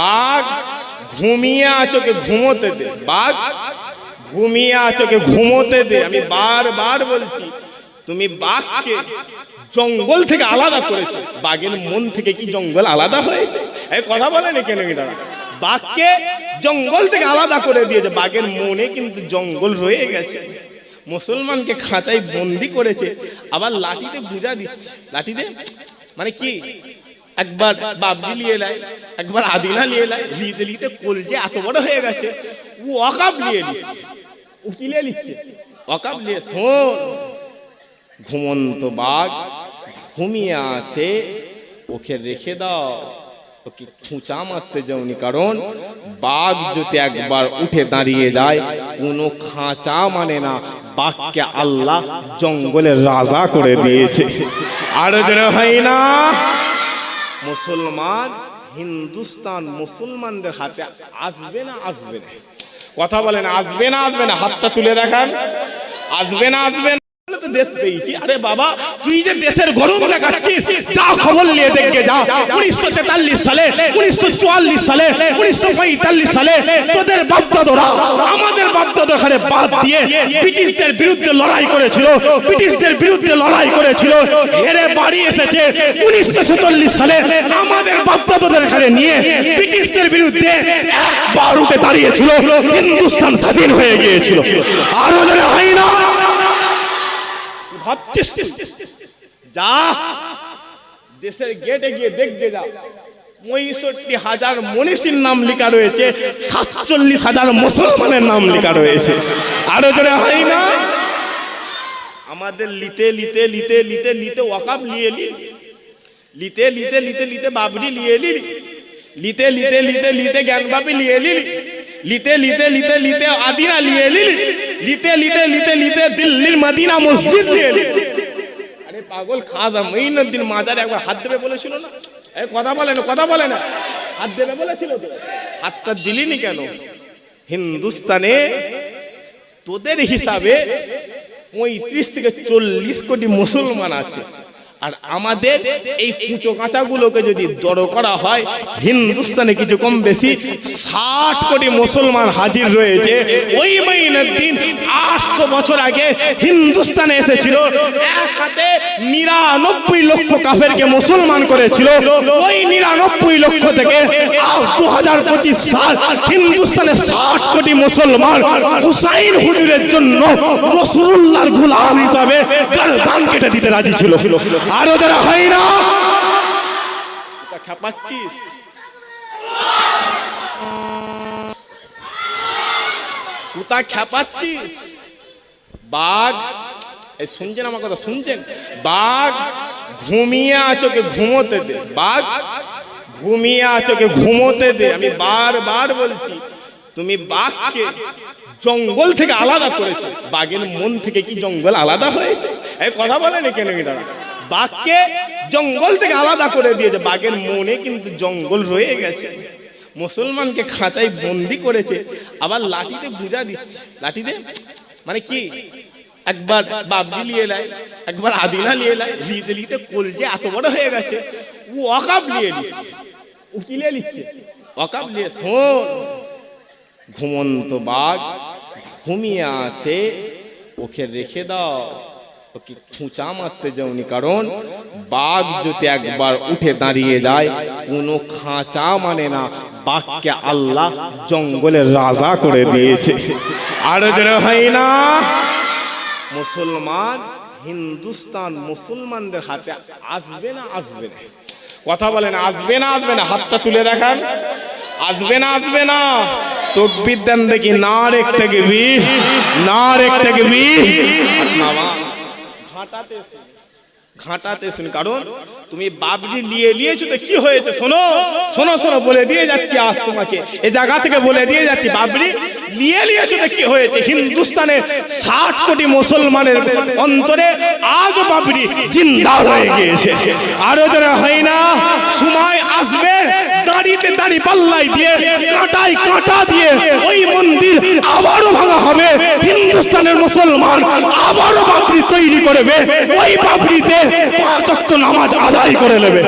বাঘ ঘুমিয়ে আছোকে ঘুমোতে দে, বাঘ ঘুমিয়ে আছোকে ঘুমোতে দে। আমি বারবার বলছি, তুমি বাঘকে জঙ্গল থেকে আলাদা করেছ। বাঘের মন থেকে কি জঙ্গল আলাদা হয়েছে? এই কথা বলে না কেন এরা বাঘকে জঙ্গল থেকে আলাদা করে দিয়েছে। বাঘের মনে কিন্তু জঙ্গল রয়ে গেছে। মুসলমানকে খাঁচায় বন্দি করেছে। আবার লাঠিতে বুঝা দিচ্ছে। লাঠিতে মানে কি? একবার বাবজি নিয়ে লাই একবার আদিলা নিয়ে লাই লিতে লিতে কলজে এত বড় হয়ে গেছে, ও অকাপ নিয়ে নিচ্ছে নিয়ে নিচ্ছে, অকাপ নিয়ে শোন, ঘুমন্ত বাঘ ঘুমিয়ে আছে, ওকে রেখে দাও, ওকে খুঁচা মারতে যাওনি কারণ বাঘ যদি একবার উঠে দাঁড়িয়ে যায়, কোনো খাঁচা মানে না, বাঘকে আল্লাহ জঙ্গলের রাজা করে দিয়েছে। আরও যেন হয় না। মুসলমান, হিন্দুস্তান মুসলমানদের হাতে আসবে না আসবে না। কথা বলেন, আসবে না আসবে না। হাতটা তুলে দেখান। আসবে না, আসবে দেশ পেয়েছি। আরে বাবা, তুই যে দেশের গরম দেখাচ্ছিস, যা খবর নিয়ে দেখে যা। উনিশশো তেতাল্লিশ সালে, উনিশশো চুয়াল্লিশ সালে, উনিশশো পঁয়তাল্লিশ সালে তোদের বাপদাদরা আমাদের বাপদাদাখানে বাদ দিয়ে ব্রিটিশদের বিরুদ্ধে লড়াই করেছিল, ব্রিটিশদের বিরুদ্ধে লড়াই করেছিল। হেরে বাড়ি এসেছে উনিশশো ছেচল্লিশ সালে আমাদের বাপদাদাদের এখানে নিয়ে ব্রিটিশদের বিরুদ্ধে একবার উঠে দাঁড়িয়েছিল, হিন্দুস্তান স্বাধীন হয়ে গিয়েছিল। আরও ধরে হয় না। ভাবছিস? যা। দেশের গেটে গিয়ে দেখতে যা। পঁয়ষট্টি হাজার মনীষীর নাম লেখা রয়েছে, সাতচল্লিশ হাজার মুসলমানের নাম লেখা রয়েছে। আরও জোরে হয় না? আমাদের লিতে লিতে লিতে লিতে লিতে ওয়াকাব লিয়ে লি লিতে লিতে লিতে লিতে বাবরি লিয়ে লি লিতে লিতে লিতে লিতে জ্ঞানবাপি লিয়ে লি লিতে লিতে লিতে লিতে আদিনা লিয়ে লি লিতে লিতে লিতে লিতে দিল্লির মদিনা মসজিদ আরে পাগল খাজা মঈনুদ্দিন মাজারে একবার হাত দেবে বলেছিল না? কথা বলে না, কথা বলে না। হাত দেবে বলেছিল তো। হাতটা দিলিনি কেন? হিন্দুস্তানে তোদের হিসাবে পঁয়ত্রিশ থেকে চল্লিশ কোটি মুসলমান আছে। আর আমাদের এই কুচো কাঁচাগুলোকে যদি জড়ো করা হয়, হিন্দুস্তানে কিছু কম বেশি ষাট কোটি মুসলমান হাজির রয়েছে। ওই মাইনের দিন আটশো বছর আগে হিন্দুস্তানে এসেছিল, এক হাতে নিরানব্বই লক্ষ কাফেরকে মুসলমান করেছিল। ওই নিরানব্বই লক্ষ থেকে আজ দু হাজার পঁচিশ সাল হিন্দুস্তানে ষাট কোটি মুসলমান হুসাইন হুজুরের জন্য রসুল্লাহর গুলাম হিসাবে গান কেটে দিতে রাজি ছিল। আরও যারা হয় না। খেপাচ্ছিস তুতা খেপাচ্ছিস? বাঘ এই শুনছেন আমার কথা শুনছেন? বাঘ ঘুমিয়ে আছোকে ঘুমোতে দে। বাঘ ঘুমিয়ে আছোকে ঘুমোতে দে। আমি বারবার বলছি তুমি বাঘকে জঙ্গল থেকে আলাদা করেছ। বাঘের মন থেকে কি জঙ্গল আলাদা হয়েছে? এই কথা বলেনি কেন এরা বাঘকে জঙ্গল থেকে আলাদা করে দিয়েছে। বাঘের মনে কিন্তু জঙ্গল রয়ে গেছে। মুসলমানকে খাঁচায় বন্দি করেছে। আবার লাঠিতে বুঝা দিচ্ছে। লাঠিতে মানে কি? একবার বাবজি নিয়ে লাই একবার আদিনা নিয়ে লাই লিতে লিতে কলজে এত বড় হয়ে গেছে। ও অকাপ নিয়ে নিচ্ছে। নিয়ে নিচ্ছে। অকাপ নিয়ে শোন, ঘুমন্ত বাঘ ঘুমিয়ে আছে, ওকে রেখে দাও। ওকে খুঁচা মারতে যাওনি? কারণ বাঘ যদি একবার উঠে দাঁড়িয়ে যায়, কোনো খাঁচা মানে না, বাঘকে আল্লাহ জঙ্গলের রাজা করে দিয়েছে। আরও জোরে হয় না, মুসলমান, হিন্দুস্তান মুসলমানদের হাতে আসবে না আসবে না। কথা বলেন, আসবে না আসবে না, হাতটা তুলে দেখান। আসবে না আসবে না। তকবির দেন দেখি, না রেখতে গেবি না রেখতে গেবি তুমি নিয়ে নিয়েছো তো, কি হয়েছে? শোনো শোনো শোনো, বলে দিয়ে যাচ্ছি আজ তোমাকে। এ জায়গা থেকে বলে দিয়ে যাচ্ছি, বাবরি। নিয়ে কি হয়েছে। হিন্দুস্তানে ষাট কোটি মুসলমানের অন্তরে আজ বাবরি জিন্দা হয়ে গিয়েছে। আরও যারা হয় না, সময় আসবে দাঁড়ি দিয়ে মন্দির আবারও ভাঙা হবে। হিন্দুস্তানের মুসলমান আবারও বাবরি তৈরি করবে। ওই বাবরিতে নামাজ আদায় করে নেবে।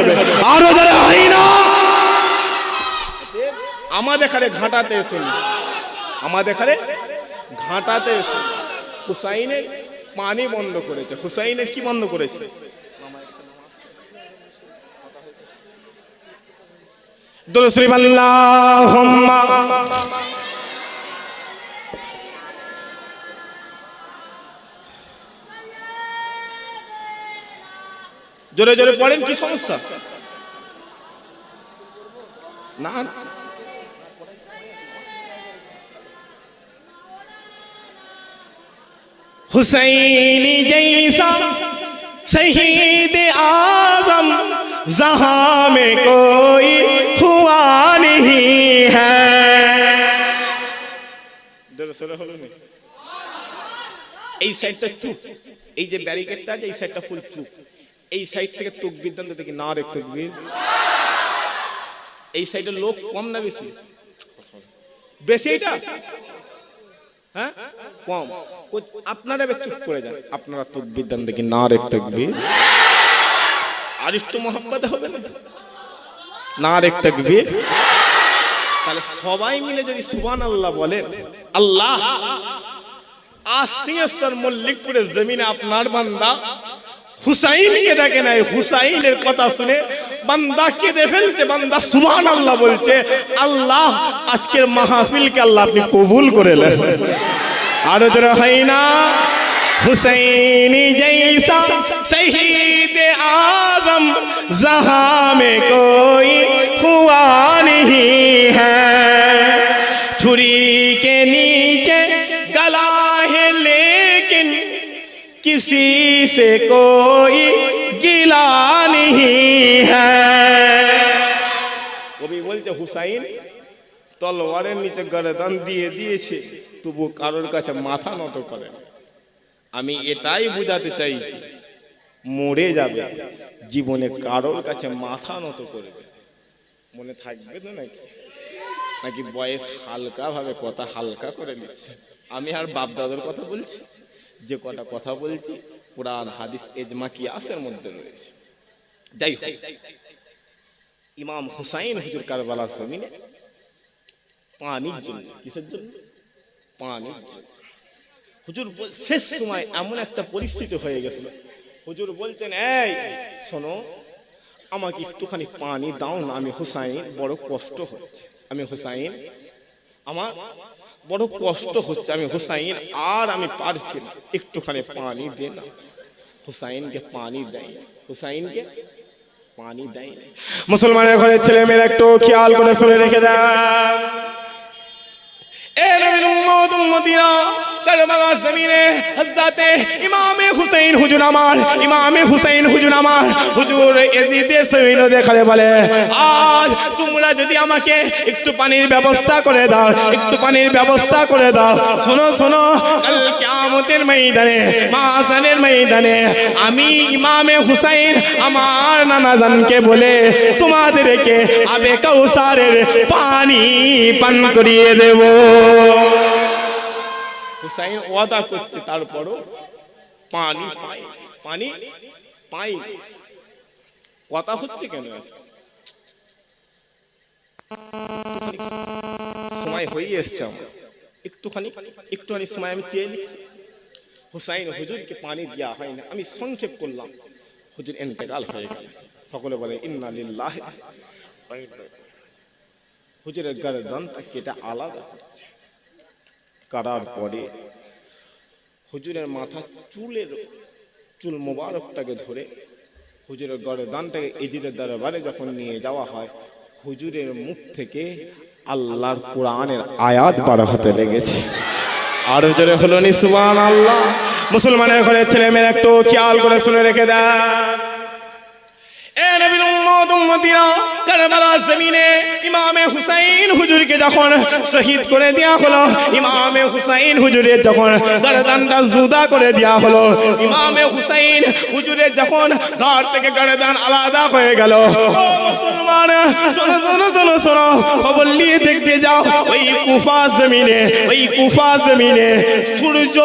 আরও যারা হয় না, আমাদের খারে ঘাটাতে এসো আমাদের এখানে ঘাটাতে এসো হুসাইনের পানি বন্ধ করেছে। হুসাইনের কি বন্ধ করেছে? জোরে জোরে পড়েন, কি সমস্যা? না। হুসাইনি জৈসা শহীদ আজম জহাঁ মে কোই হুয়া নহীं হ্যাঁ এই সাইডটা চুপ। এই যে ব্যারিকেডটা আছে, এই সাইডটা ফুল চুপ। এই সাইড থেকে তকবির দান দেখি না রে তকবির। এই সাইডের লোক কম না বেশি? বেশি এটা? হ্যাঁ? কম। আপনারা চুপ করে যান। আপনারা তকবির দেন দেখি না রে তকবির মোহাম্মদ হবে না? রে তকবির। তাহলে সবাই মিলে যদি সুবান আল্লাহ বলেন, আল্লাহ সিংহেশ্বর মল্লিকপুরের জমিনে আপনার বান্দা হুসাইনকে দেখে নাই, হুসাইনের কথা শুনে বান্দা কেঁদে ফেলছে বান্দা সুমান আল্লাহ বলছে, আল্লাহ, আজকের মাহফিলকে আল্লাহ আপনি কবুল করে নেন। আরও যারা হয় না, হুসাইনি জৈসা শহীদ आदम जहां में कोई हुआ नहीं है छुरी के नीचे गला है लेकिन किसी से कोई গিলা কবি বলছে, হুসাইন, তলোয়ারের নিচে গরদান দিয়ে দিয়েছে, তবু কারোর কাছে মাথা নত করে আমি এটাই বোঝাতে চাইছি, মরে যাবে, জীবনে কারোর কাছে মাথা নত করবে। মনে থাকবে তো নাকি? নাকি বয়স হালকাভাবে কথা হালকা করে নিচ্ছে? আমি আর বাপদাদার কথা বলছি, যে কটা কথা বলছি কোরআন, হাদিস, এজমা কিয়াসের মধ্যে রয়েছে? যাই হোক, ইমাম হুসাইন হুজুর কারবালা জমিনে পানির জন্য, কিসের জন্য? পানির জন্য। হুজুর শেষ সময় এমন একটা পরিস্থিতি হয়ে গেছিল। হুজুর বলতেন, এই, শোনো, আমাকে একটুখানি পানি দাও না, আমি হুসাইন, বড় কষ্ট হচ্ছে। আমি হুসাইন, আমার বড় কষ্ট হচ্ছে। আমি হুসাইন আর আমি পারছি না। একটুখানি পানি দে না হুসাইনকে পানি দেয়। হুসাইনকে পানি দেয়। না মুসলমানের ঘরের ছেলে মেয়েরা একটু খেয়াল করে শুনে রেখে দেন। এ উম্মত উম্মতিরা কারবালা জমিনে হযরতে ইমামে হুসাইন হুজুর আমার, ইমামে হুসাইন হুজুর আমার। হুজুর এজিদে সবিন দেখালে বলে, আজ তোমরা যদি আমাকে একটু পানির ব্যবস্থা করে দাও, একটু পানির ব্যবস্থা করে দাও। শোনো শোনো, কাল কিয়ামতের ময়দানে মাসানের ময়দানে আমি ইমামে হুসাইন আমার নানা জানকে বলে তোমাদেরকে আবে কৌসারের পানি পান করিয়ে দেব। হুসাইন ওয়াদা করছে, তারপরও পানি পানি, পাই কথা হচ্ছে কেন? সময় হয়ে এসছে আমার। একটুখানি একটুখানি সময় আমি চেয়ে নিচ্ছি। হুসাইন হুজুরকে পানি দেওয়া হয় না, আমি সংক্ষেপ করলাম। হুজুর এন্তেকাল হয়ে গেল। সকলে বলে, ইন্না লিল্লাহ হুজুরের গরদানটা কেটে আলাদা করছে। কাটার পরে হুজুরের মাথা চুলের চুল মোবারকটাকে ধরে হুজুরের গরদানটাকে এজিদের দরবারে যখন নিয়ে যাওয়া হয়, হুজুরের মুখ থেকে আল্লাহর কোরআনের আয়াত বার হতে লেগেছে। আরও জোরে হলো নি সুবান আল্লাহ মুসলমানের ঘরে ছেলে মেয়ে একটু খেয়াল করে শুনে রেখে দেন। এ উম্মত, উম্মতিরা জমিনে ইমামে হুসাইন হুজুরকে যখন শহীদ করে দেয়া হলো, ইমামে হুসাইন যখন জুদা করে দেয়া হলো, ইমামে হুসাইন যখন ঘর থেকে আলাদা হয়ে গেল মুসলমান, শোনো শোনো শোনো শোনো, খবর নিয়ে দেখতে যাও, ওই কুফা জমিনে, ওই কুফা জমিনে সূর্য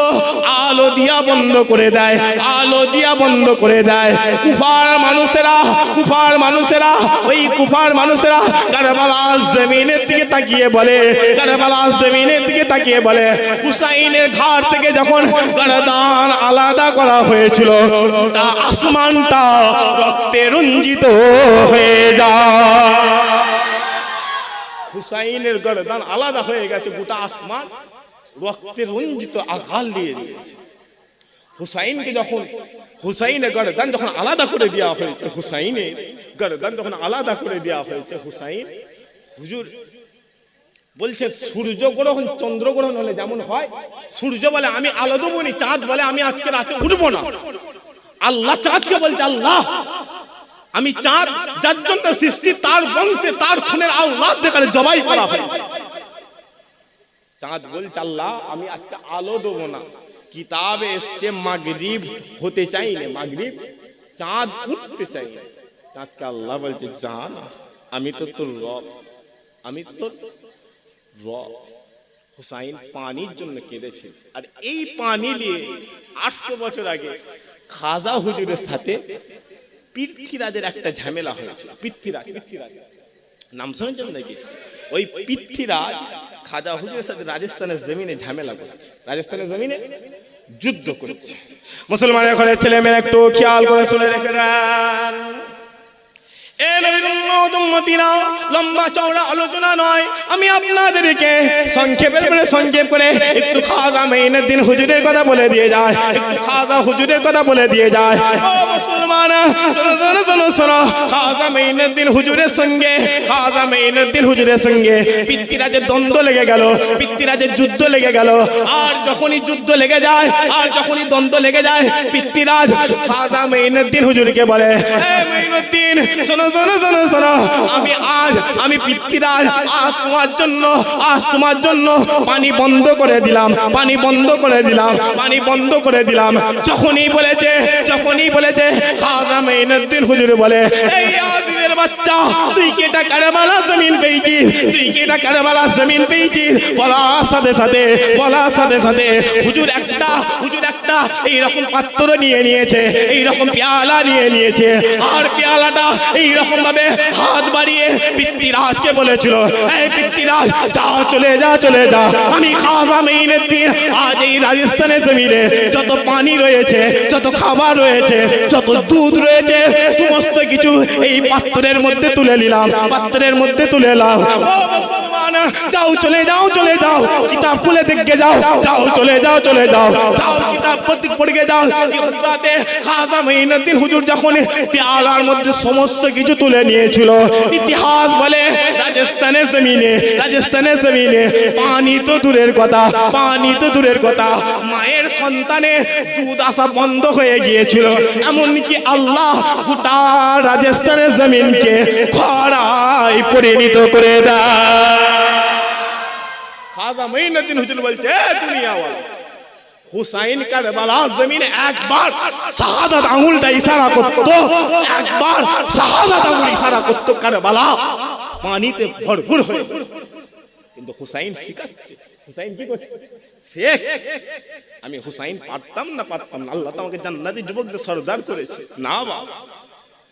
আলো দিয়া বন্ধ করে দেয়, আলো দিয়া বন্ধ করে দেয়, কুফার মানুষেরা কুফার মানুষেরা, ওই কুফার মানুষেরা কারবালা জমিনের দিকে তাকিয়ে বলে কারবালা জমিনের দিকে তাকিয়ে বলে, হুসাইনের ঘাট থেকে যখন গরদান আলাদা করা হয়েছিল, গোটা আসমানটা রক্তে রঞ্জিত হয়ে যায়। হুসাইনের গরদান আলাদা হয়ে গেছে, গোটা আসমান রক্তে রঞ্জিত আঘাল দিয়ে দিয়েছে। হুসাইনকে যখন, হুসাইনের গরদান যখন আলাদা করে দেওয়া হয়েছে, হুসাইনের গরদান যখন আলাদা করে দেওয়া হয়েছে, হুসাইন, হুজুর বলছে সূর্য গ্রহণ চন্দ্র গ্রহণ হলে যেমন হয়, সূর্য বলে, আমি আলো দেবো নি, চাঁদ বলে, আমি আজকে রাতে উঠবো না। আল্লাহ চাঁদকে বলছে, আল্লাহ, আমি চাঁদ, যার জন্য সৃষ্টি, তার বংশে, তার খুনের আল্লাহ দেখানে জবাই করা হয়। চাঁদ বলছে, আল্লাহ, আমি আজকে আলো দেবো না। কিতাবে এসছে, মাগরিব হতে চাই না মাগরিব চাঁদ উঠতে চাই না চাঁদকে আল্লাহ বলছে, জান, আমি তো তোর রব, আমি তো তোর রব। হুসাইন পানির জন্য কেঁদেছে। আর এই পানি নিয়ে আটশো বছর আগে খাজা হুজুরের সাথে পৃথ্বীরাজের একটা ঝামেলা হয়েছিল। পৃথ্বীরাজ পৃথ্বীরাজ। নাম শুনেছেন নাকি? ওই পৃথ্বীরাজ খাজা হুজুরের সাথে রাজস্থানের জমিনে ঝামেলা করছে। রাজস্থানের জমিনে? যুদ্ধ করছে। মুসলমানের ঘরে ছেলে মেয়ে একটু খেয়াল করে শুনে রেখে পিতৃরাজের দ্বন্দ্ব লেগে গেল পিতৃরাজের যুদ্ধ লেগে গেল, আর যখনই যুদ্ধ লেগে যায়, আর যখনই দ্বন্দ্ব লেগে যায় পিতৃরাজ খাজা মেইনের দিন হুজুরকে বলে মেইনুদ্দিন শোনো শোনো শোনো শোনো আমি আজ আমি পিতৃরাজ আজ তোমার জন্য আজ তোমার জন্য পানি বন্ধ করে দিলাম পানি বন্ধ করে দিলাম পানি বন্ধ করে দিলাম। যখনই বলেছে যখনই বলেছে মেইনুদ্দিন হুজুর বলে এই আজিমের বাচ্চা তুই কি এটা কারবালা জমিন পেয়েছিস? তুই কি এটা কারবালা জমিন পেয়েছিস? বলার সাথে সাথে বলার সাথে সাথে হুজুর একটা হুজুর একটা এই রকম পাত্র নিয়ে নিয়েছে এই রকম পেয়ালা নিয়ে নিয়েছে। আর পেয়ালাটা এই রকম ভাবে হাত বাড়িয়ে পিতৃরাজকে বলেছিল, এই পিতৃরাজ, যাও, চলে যা চলে যা। আমি খাজা মেইনের দিন আজ এই রাজস্থানের জমিনে যত পানি রয়েছে, যত খাবার রয়েছে, যত দুধ রয়েছে, সমস্ত কিছু এই পাত্রের মধ্যে তুলে নিলাম, পাত্রের মধ্যে তুলে এলাম। যাও, চলে যাও চলে যাও। কিতাব খুলে দেখে যাও যাও, চলে যাও চলে যাও। যাও, কিতাব পড়ে যাও। ইহসাতে খাজা মেইনুদ্দিন হুজুর যখন পেয়ালার মধ্যে সমস্ত কিছু তুলে নিয়েছিল। ইতিহাস বলে রাজস্থানের জমিনে রাজস্থানের জমিনে। পানি তো দূরের কথা, পানি তো দূরের কথা। মায়ের সন্তানে দুধ আসা বন্ধ হয়ে গিয়েছিল। এমনকি আল্লাহ গোটা রাজস্থানের জমিনকে খরায় পরিণত করে দেয়। খাজা মঈনুদ্দিন হুজুর বলছে, "এ দুনিয়াওয়ালা হুসাইন কারবালা জমিনে একবার শাহাদাত আঙুলটা ইশারা করত, একবার শাহাদাত আঙুল ইশারা করত কারবালা পানিতে ভরপুর হয়ে কিন্তু হুসাইন শিখাচ্ছে। হুসাইন কি করছে শেখ আমি হুসাইন পারতাম না পারতাম না, আল্লাহ তো আমাকে জান্নাতি যুবকদের সরদার করেছে। না বাবা,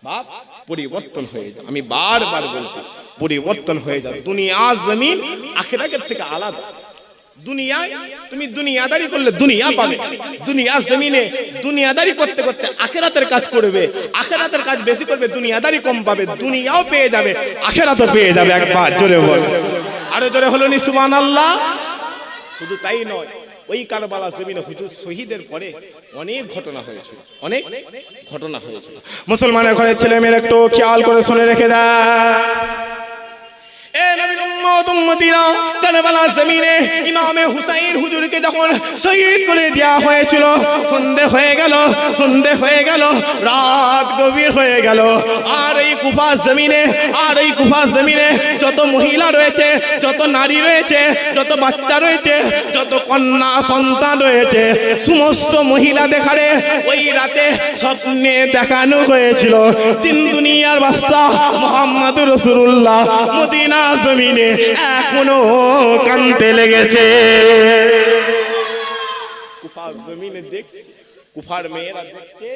বাপ, পরিবর্তন হয়ে যায় আমি বারবার বলছি, পরিবর্তন হয়ে যায় দুনিয়া জমিন আখেরাতের থেকে আলাদা। দুনিয়ায় জোরে আল্লাহ শুধু তাই নয়, ওই কারবালা জমিনে হুজুর শহীদের পরে অনেক ঘটনা হয়েছিল। অনেক ঘটনা হয়েছিল। মুসলমানের ঘরে ছেলে মেয়ের একটু খেয়াল করে শুনে রেখে দেয়। জমিনে হুসাইন হুজুরকে যখন শহীদ করে দেওয়া হয়েছিল সন্ধে হয়ে সন্ধে হয়ে রাত গভীর হয়ে আর এই জমিনে আর এই জমিনে যত মহিলা রয়েছে যত নারী রয়েছে যত বাচ্চা রয়েছে যত কন্যা সন্তান রয়েছে সমস্ত মহিলা দেখারে ওই রাতে স্বপ্নে দেখানো হয়েছিল। তিন দুনিয়ার বাস্তা মোহাম্মদ রসুল্লাহ মদিনা জমিনে। এখনও কানতে লেগেছে। কুফার জমিনে দেখছি, কুফার মেয়েরা দেখছে,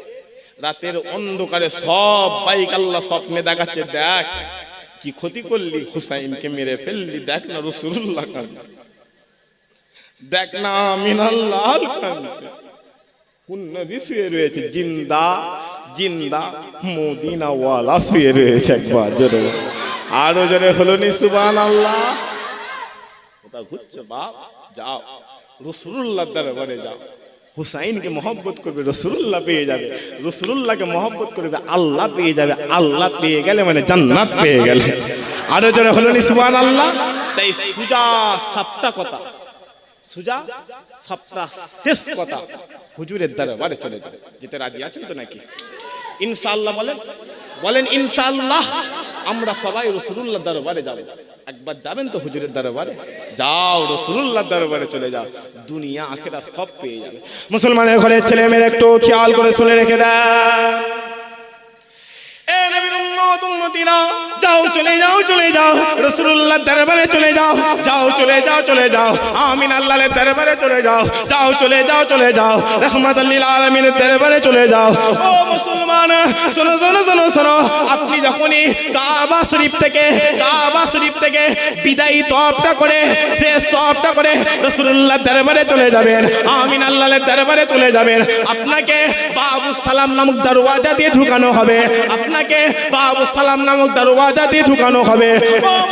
রাতের অন্ধকারে সব বাইক আল্লাহ স্বপ্নে দেখাচ্ছে দেখ। কি ক্ষতি করলি? হুসাইনকে মেরে ফেললি, দেখ না রসুল্লাহ কাঁদছে। দেখ না মিনাল্লাহ কাঁদছে। কোন নবী শুয়ে রয়েছে? জিন্দা জিন্দা, মদিনাওয়ালা শুয়ে রয়েছে একবার, জোরে। আরও জোরে হলো নি সুবান আল্লাহ কোথাও ঘুরছো বাপ যাও। রসুল্লাহ দরবারে যাও। হুসাইনকে মহব্বত করবে রসুল্লাহ পেয়ে যাবে। রসুল্লাহকে মহব্বত করবে আল্লাহ পেয়ে যাবে। আল্লাহ পেয়ে গেলে মানে জান্নাত পেয়ে গেলে। আরও জনে হলো নি সুবান আল্লাহ তাই সুজা সাতটা কথা। সুজা সবটা শেষ কথা। হুজুরের দরবারে চলে যাবে যেতে রাজি আছেন তো নাকি? ইনশাআল্লাহ বলেন বলেন ইনশাল্লাহ আমরা সবাই রসুল্লাহ দরবারে যাব। একবার যাবেন তো হুজুরের দরবারে? যাও রসুল্লাহ দরবারে চলে যাও। দুনিয়া, আখেরা সব পেয়ে যাবে। মুসলমানের ঘরের ছেলে মেয়ের একটু খেয়াল করে শুনে রেখে দেন। আমিন আল্লাহর চলে আপনি যখনই কাবা শরীফ থেকে, কাবা শরীফ থেকে বিদায়ী তরফটা করে, শেষ তরফটা করে রাসূলুল্লাহ দরবারে চলে যাবেন, আমিন আল্লাহর দরবারে চলে যাবেন, আপনাকে বাবু সালাম নামক দরওয়াজা দিয়ে ঢুকানো হবে। আপনাকে বাবু সালাম নামক দরওয়াজা ঢুকানো হবে।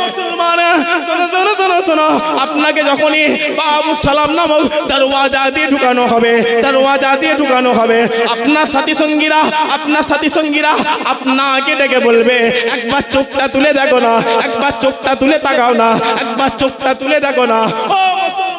মুসলমান শোনো। আপনাকে যখনই বাবু সালাম নামক দরওয়াজা দিয়ে ঢুকানো হবে, দরওয়াজা দিয়ে ঢুকানো হবে, আপনার সাথী সঙ্গীরা, আপনার সাথী সঙ্গীরা আপনাকে ডেকে বলবে, একবার চোখটা তুলে দেখো না, একবার চোখটা তুলে তাকাও না, একবার চোখটা তুলে দেখো না। ও মুসলমান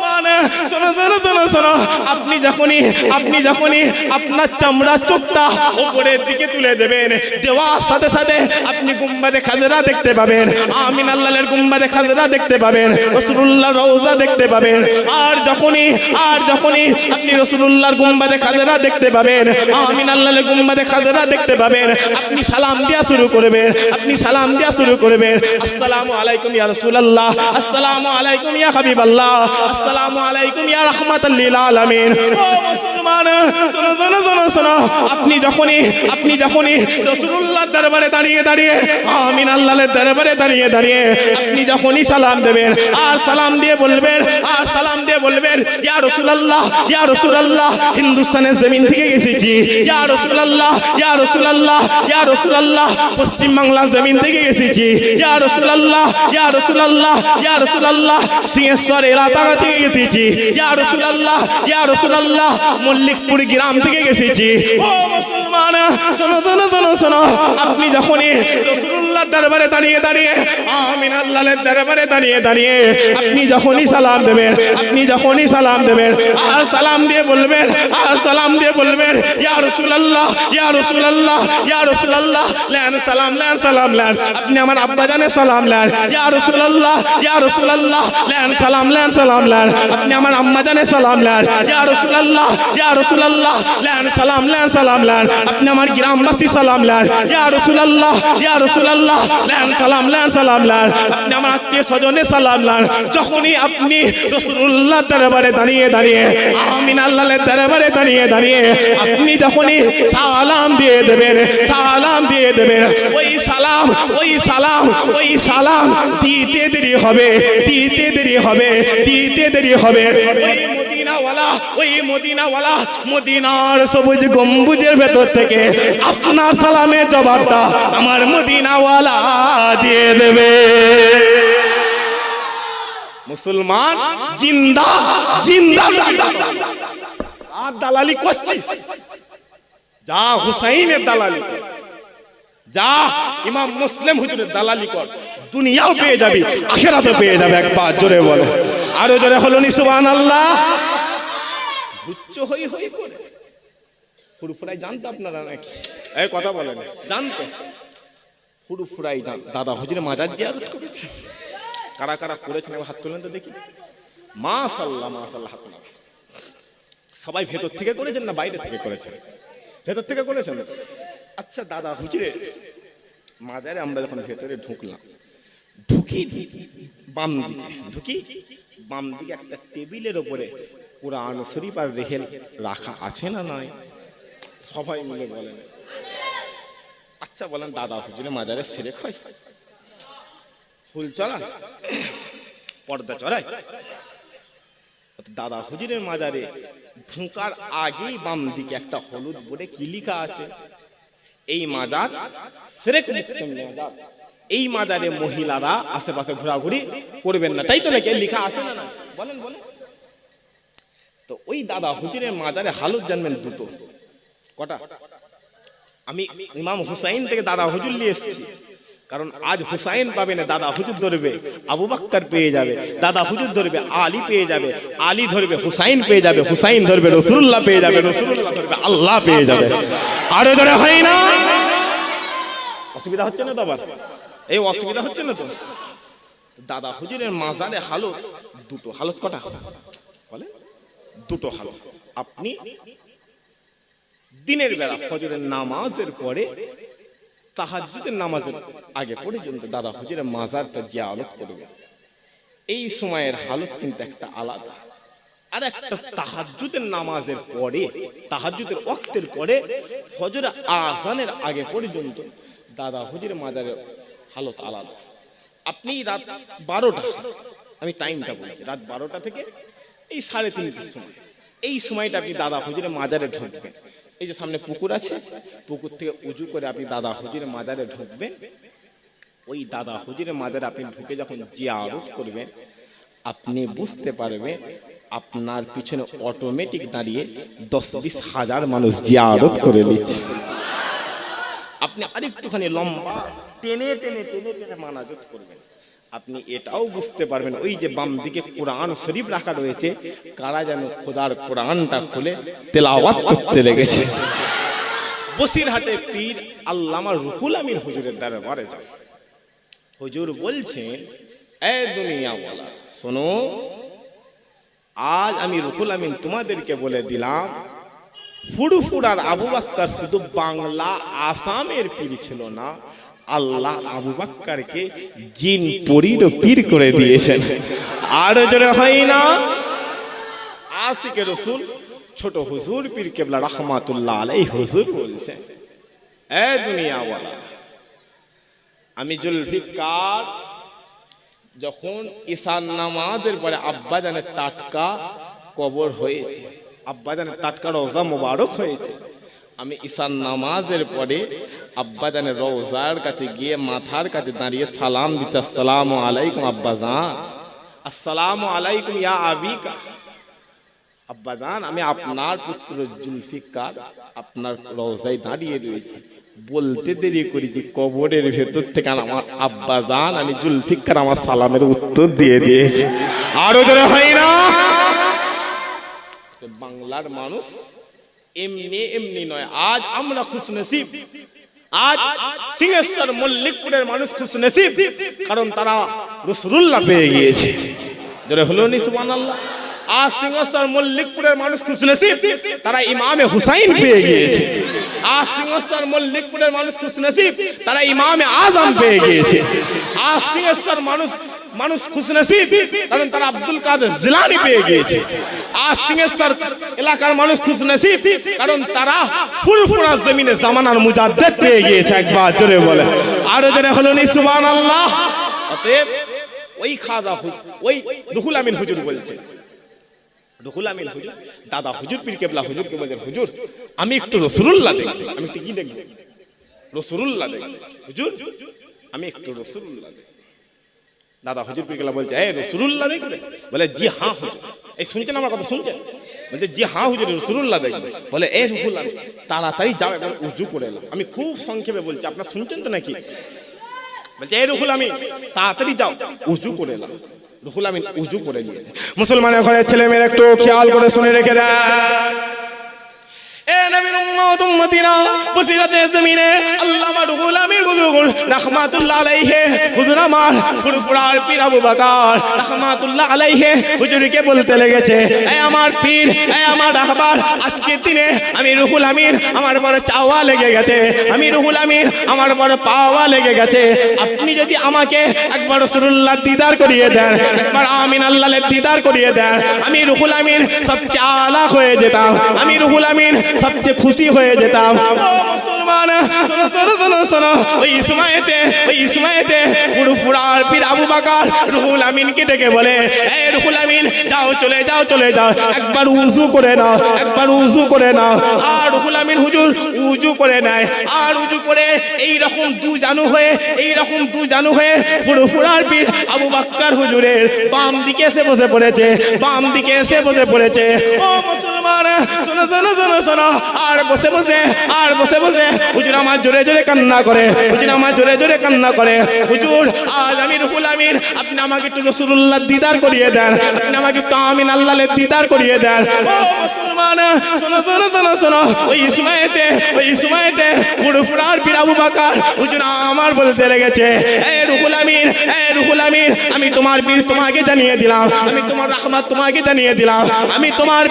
শোনো আপনি যখনই আপনি যখনই আপনার চামড়া চোখটা উপরের দিকে তুলে দেবেন, দেওয়ার সাথে সাথে আপনি গুম্বাদে খাজরা দেখতে পাবেন আমিন আল্লাহের গুম্বাদে খাজরা দেখতে পাবেন রসুল্লাহ রওজা দেখতে পাবেন। আর যখনই আর যখনই আপনি রসুল্লাহর গুম্বাদে খাজরা দেখতে পাবেন আমিন আল্লাহের গুম্বাদে খাজরা দেখতে পাবেন, আপনি সালাম দেওয়া শুরু করবেন, আপনি সালাম দেওয়া শুরু করবেন। আসসালামু আলাইকুম ইয়া রাসূলুল্লাহ, আসসালামু আলাইকুম ইয়া হাবিবাল্লাহ, আসসালামু আলাইকুম ইয়া আলামিন। হিন্দুস্তানের জমিন থেকে এসেছি। পশ্চিম বাংলার জমিন থেকে এসেছি। ইয়া ইয়া সিংহেশ্বর এলাকা থেকে এসেছি। ইয়া রাসূলুল্লাহ ইয়া রাসূলুল্লাহ, মল্লিকপুর গ্রাম থেকে এসেছি। ও মুসলমান, শোনো শোনো শোনো শোনো। আপনি যখনই রাসূলুল্লাহ দরবারে দাঁড়িয়ে দাঁড়িয়ে। আমিন, আল্লাহর দরবারে দাঁড়িয়ে দাঁড়িয়ে। আপনি যখনই সালাম দেবেন, আপনি যখনই সালাম দেবেন, আর সালাম দিয়ে বলবেন, আর সালাম দিয়ে বলবেন, ইয়া রাসূলুল্লাহ ইয়া রাসূলুল্লাহ ইয়া রাসূলুল্লাহ, লেন সালাম লেন সালাম, লেন। আপনি আমার আব্বা জানে সালাম লেন। ইয়া রাসূলুল্লাহ ইয়া রাসূলুল্লাহ, লেন সালাম লেন সালাম, লেন। আপনি আমার আম্মা জানে সালাম লেন। ইয়া রাসূলুল্লাহ ইয়া রাসূলুল্লাহ, লেন সালাম লেন সালাম, লেন। আপনি আমার গ্রামবাসী সালাম লেন। ইয়া রাসূলুল্লাহ ইয়া রাসূলুল্লাহ লেন সালাম লেন সালাম লেন আমার আত্মীয় স্বজনে সালাম লেন যখনই আপনি রাসূলুল্লাহ দরবারে দাঁড়িয়ে দাঁড়িয়ে, আমিন আল্লাহর দরবারে দাঁড়িয়ে দাঁড়িয়ে, আপনি যখনই সালাম দিয়ে দেবেন, সালাম দিয়ে দেবেন, ওই সালাম ওই সালাম ওই সালাম দিতে দেরি হবে, দিতে দেরি হবে, দিতে দেরি হবে। ওই মদিনার সবুজ গম্বুজের ভেতর থেকে আপনার জবাবটা আমার দিয়ে দেবে। মুসলমান জিন্দা জিন্দা আর দালালি করছিস? যা হুসাইনের দালালি যা ইমাম মুসলিম হুজুরের দালালি কর। দুনিয়াও পেয়ে যাবি আখেরাতে পেয়ে যাবে একবার জোরে বলে। আরও জোরে হলো নি আল্লাহ গুচ্ছ হই হই করে ফুরফুরাই জানতো আপনারা নাকি? এই কথা বলেন জানতো ফুরফুরাই জান দাদা হুজুরে মাজার জিয়ারত করেছে কারা কারা করেছেন একবার হাত তোলেন তো দেখি। মাশাল্লাহ মাশাল্লাহ হাত না সবাই ভেতর থেকে করেছেন না বাইরে থেকে করেছেন? ভেতর থেকে করেছেন? আচ্ছা দাদা হুজুরে মাজারে আমরা যখন ভেতরে ঢুকলাম ঢুকি বাম দিকে। ঢুকি বাম দিকে একটা টেবিলের ওপরে কোরআন শরীফ আর রেখে রাখা আছে না নাই? সবাই মিলে বলেন। আচ্ছা বলেন, দাদা হুজুরে মাজারে সেরে খাই ফুল চড়া পর্দা চড়ায় দাদা হুজুরের মাজারে ঢুকার আগেই বাম দিকে একটা হলুদ বোর্ডে কি লিখা আছে? এই মাজার সেরেক মাজার। এই মাজারে মহিলারা আশেপাশে ঘোরাঘুরি করবেন না। তাই তো নাকি? লেখা আছে না বলেন বলেন। তো ওই দাদা হুজুরের মাজারে হালত জানবেন দুটো। কটা? আমি ইমাম হুসাইন থেকে দাদা হুজুর নিয়ে এসেছি। কারণ আজ হুসাইন পাবে না, দাদা হুজুর ধরবে। আবু বাক্কার পেয়ে যাবে, দাদা হুজুর ধরবে, আলী পেয়ে যাবে, আলী ধরবে, হুসাইন পেয়ে যাবে, হুসাইন ধরবে রসুল্লাহ পেয়ে যাবে রসুল্লাহ ধরবে, আল্লাহ পেয়ে যাবে। আরও ধরে হয় না। অসুবিধা হচ্ছে না তো আবার? এই অসুবিধা হচ্ছে না তো? দাদা হুজুরের মাজারে হালত দুটো। হালত কটা? বলে দুটো হালত আপনি দিনের বেলা ফজরের নামাজের পরে তাহাজ্জুদের নামাজের আগে পর্যন্ত দাদা হুজুরের মাজারটা জিয়ারত করবে এই সময়ের হালত কিন্তু একটা আলাদা। আর একটা তাহাজ্জুদের নামাজের পরে, তাহাজ্জুদের ওয়াক্তের পরে ফজর আজানের আগে পর্যন্ত দাদা হুজুরের মাজারের হালত আলাদা। আপনি রাত বারোটা, আমি টাইমটা বলছি, রাত বারোটা থেকে এই সাড়ে তিনটের সময়। এই সময়টা আপনি দাদা হুজুরের মাজারে ঢুকবেন। এই যে সামনে পুকুর আছে, পুকুর থেকে উজু করে আপনি দাদা হুজুরের মাজারে ঢুকবেন। ওই দাদা হুজুরের মাজারে আপনি ঢুকে যখন জিয়ারত করবেন, আপনি বুঝতে পারবেন আপনার পিছনে অটোমেটিক দাঁড়িয়ে দশ বিশ হাজার মানুষ জিয়ারত করে নিচ্ছে। আপনি আরেকটুখানি লম্বা টেনে টেনে টেনে টেনে মানাজত করবেন। আপনি এটাও বুঝতে পারবেন। ওই যে বাম দিকে কোরআন শরীফ রাখা রয়েছে, কারা যেন খোদার কোরআনটা খুলে তেলাওয়াত করতে লেগেছে। বসিরহাটে পীর আল্লামা রুহুল আমিন হুজুরের দরবারে যায়। হুজুর বলছেন এ দুনিয়া বলা শোনো, আজ আমি রুহুল আমিন তোমাদেরকে বলে দিলাম ফুরফুর আর আবু বাক্কার শুধু বাংলা, আসামের পীর ছিল না আল্লাহ আবু বাক্কারকে জিন পরীর পীর করে দিয়েছেন। আরও জোরে হয় না? আশিকে রসুল, ছোট হুজুর পীর কেবলা রহমাতুল্লাহ আলাই হুজুর বলছেন, এ দুনিয়া বলা আমি জুলফিকার যখন ঈশান নামাজের পরে আব্বাজানের টাটকা কবর হয়েছে, আব্বা আব্বাজানের টাটকা রোজা মোবারক হয়েছে আমি ঈশান নামাজের পরে আব্বাজানের রোজার কাছে গিয়ে মাথার কাছে দাঁড়িয়ে সালাম দিতে, আসসালাম আলাইকুম আব্বাজান আসসালাম আলাইকুম ইয়া আবিকা। আব্বাজান আমি আপনার পুত্র জুলফিকার আপনার রোজায় দাঁড়িয়ে রয়েছি। বলতে দেরি করি যে কবরের ভেতর থেকে আমার আব্বাজান আমি জুলফিকার আমার সালামের উত্তর দিয়ে দিয়েছি। আরও জোরে হয় না? বাংলার মানুষ এমনি এমনি নয়। আজ আমরা খুশ নসিব। আজ সিংহেশ্বর মল্লিকপুরের মানুষ খুশ নসিব। কারণ তারা রসুল্লাহ পেয়ে গিয়েছে। জোরে হলো নি আজ সিংহেশ্বর মল্লিকপুরের মানুষ খুশ নসিব তারা ইমামে হুসাইন পেয়ে গিয়েছে। আজ সিংহেশ্বর মল্লিকপুরের মানুষ খুশ নসিব তারা ইমামে আজম পেয়ে গিয়েছে। আজ সিংহেশ্বর মানুষ মানুষ খুশ নসিব কারণ তারা আব্দুল কাদের জিলানি পেয়ে গিয়েছে। আজ সিংহেশ্বর এলাকার মানুষ খুশ নসিব কারণ তারা ফুরফুরা জমিনে জামানার মুজাদ্দেদ পেয়ে গিয়েছে একবার, জোরে বলে আরও জোরে হলো নি সুবহানাল্লাহ। অতএব ওই খাজা ওই রুহুল আমিন হুজুর বলছে রুহুল আমিন হুজুর, দাদা হুজুর, পীর কেবলা হুজুরকে বলছেন হুজুর, আমি একটু রসুলুল্লাহ দেখব আমি একটু কি দেখব রসুলুল্লাহ দেখব হুজুর, আমি একটু রসুলুল্লাহ দেখব দাদা হুজুর, পীর কেবলা বলছে, এই রসুলুল্লাহ দেখবে? বলে, জি হ্যাঁ হুজুর। এই শুনছেন আমার কথা, শুনছেন? বলছে, জি হ্যাঁ হুজুর, রসুলুল্লাহ দেখবে। বলে এ রুহুল আমিন তাড়াতাড়ি যাও, একবার উজু করে এলাম আমি খুব সংক্ষেপে বলছি, আপনার শুনছেন তো নাকি? বলছে, এই রুহুল আমিন, তাড়াতাড়ি যাও, উজু করে এলাম রুহুল আমিন উজু করে নিয়েছে। মুসলমানের ঘরের ছেলে মেয়ের একটু খেয়াল করে শুনে রেখে দেয় নবীর উম্মত উম্মতিরা জমিনে আল্লামা রুহুল আমিন হুজুর আমার পীর আবু বকর হুজুরকে বলতে লেগেছে আমার পীর আমার রাহবার দিনে আমি রুহুল আমার বড় চাওয়া লেগে গেছে। আমি রুহুল আমার বড় পাওয়া লেগে গেছে। আপনি যদি আমাকে একবার রসুল্লাহ দিদার করিয়ে দেন, একবার আমিন আল্লাহের দিদার করিয়ে দেন আমি রুহুল আমিন সবচেয়ে আলা হয়ে যেতাম। আমি রুহুল আমিন সবচেয়ে খুশি হয়ে যেতাম। মুসলমান। শোনো শোনো শোনো ওই ওই ইসমাইতে পুরো আবু বাকার রুহুল আমিনকে ডেকে বলে রুহুল আমিন, যাও, চলে যাও চলে যাও। একবার উজু করে নাও, একবার উজু করে নাও। আর রুহুল আমিন হুজুর উজু করে নেয়। আর উজু করে এই রকম দু জানু হয়ে এই রকম দু জানু হয়ে পুরো পুরার পীর আবু বাক্কার হুজুরের বাম দিকে এসে বসে পড়েছে, বাম দিকে এসে বসে পড়েছে। ও মুসলমান, শোনো শোনো শোনো শোনো। আর বসে বসে, আর বসে বসে হুজুর আমার জোরে জোরে কান্না করে। হুজুর আমার জোরে জোরে কান্না করে। হুজুর, আজ আমি রুহুল আমিন, আপনি আমাকে একটু রসুল্লাহ দিদার করিয়ে দেন। আপনি আমাকে একটু আমিন আল্লাহের দিদার করিয়ে দেন। আমার তোমাকে জানিয়ে দিলাম, আমি তোমার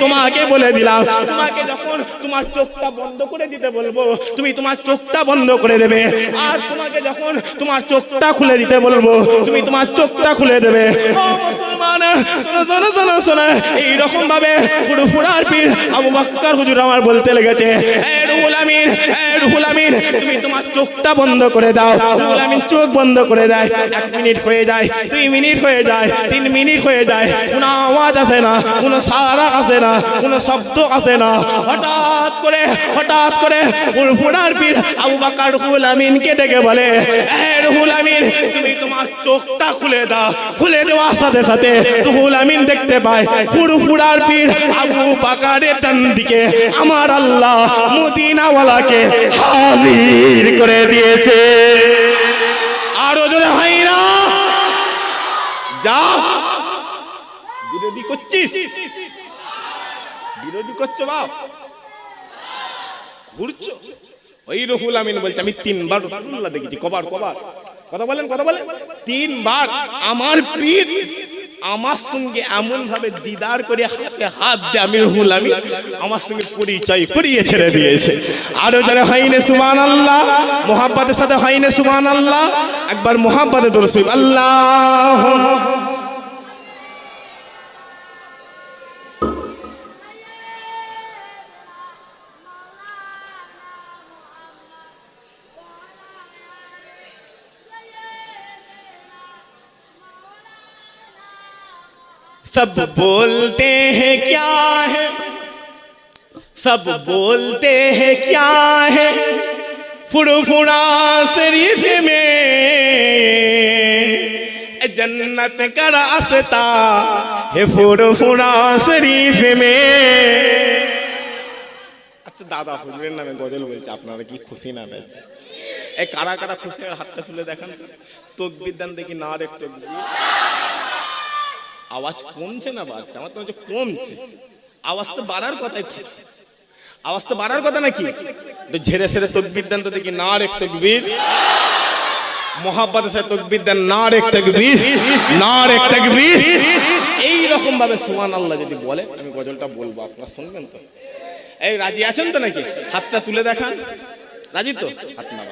তোমাকে বলে দিলাম, তোমাকে যখন তোমার চোখটা বন্ধ করে দিতে বলব তুমি তোমার চোখটা বন্ধ করে দেবে। আর তোমাকে যখন তোমার চোখটা খুলে দিতে বলব, তুমি তোমার চোখটা খুলে দেবে। তুমি তোমার চোখটা বন্ধ করে দাও। চোখ বন্ধ করে দেয়। এক মিনিট হয়ে যায়, দুই মিনিট হয়ে যায়, তিন মিনিট হয়ে যায়। কোনো আওয়াজ আসে না, কোনো সারা আসে না, কোনো শব্দ আসে না। হঠাৎ করে হঠাৎ করে পুরপুরার পীর আবু বাক্কার রুহুল আমিনকে ডেকে বলে রুহুল আমিন, তুমি তোমার চোখটা খুলে দাও, খুলে দেওয়ার সাথে সাথে রুহুল আমিন দেখতে পায় পীর আবু বাকারের ডান দিকে আমার আল্লাহ মদিনাওয়ালাকে হাজির করে দিয়েছে। আরও জোরে হয় না। যা। বিরোধী করছিস? বিরোধী করছ বাপ। ঘুরছো? ওই রহুল আমিন বলছে, আমি তিনবার রসুল্লাহ দেখেছি, কবার কবার। কথা বলেন কথা বলেন। তিনবার আমার পীর আমার সঙ্গে এমন ভাবে দিদার করে হাতে হাত দিয়ে আমি রহুল আমি আমার সঙ্গে পরিচয় করিয়ে ছেড়ে দিয়েছে। আরও যারা হয়নি সুমান আল্লাহ মোহাব্বতের সাথে হয়নি সুমান আল্লাহ একবার মোহাব্বতে দর্শক আল্লাহ। सब बोलते हैं क्या है सब बोलते हैं क्या है फुरफुरा शरीफ में जन्नत का रास्ता है फुरफुरा शरीफ में আচ্ছা দাদা হুজুরের নামে গজল বলছে আপনারা কি খুশি না ভাই এ কারা কারা খুশি আর হাতটা তুলে দেখান তকবির দান দেখি না রেখ তকবির আওয়াজ কমছে না বাড়ছে আমার তো কমছে। আওয়াজ তো বাড়ার কথা আওয়াজ তো বাড়ার কথা নাকি? ঝেড়ে সেরে তকবির দেন তো দেখি না রেখ তকবির। মোহাব্বত সে তকবির দেন না রেখ তকবির। না রেখ তকবির। এই রকম ভাবে সুমান আল্লাহ যদি বলে আমি গজলটা বলব, আপনার শুনবেন তো? এই রাজি আছেন তো নাকি? হাতটা তুলে দেখান। রাজি তো? হাত না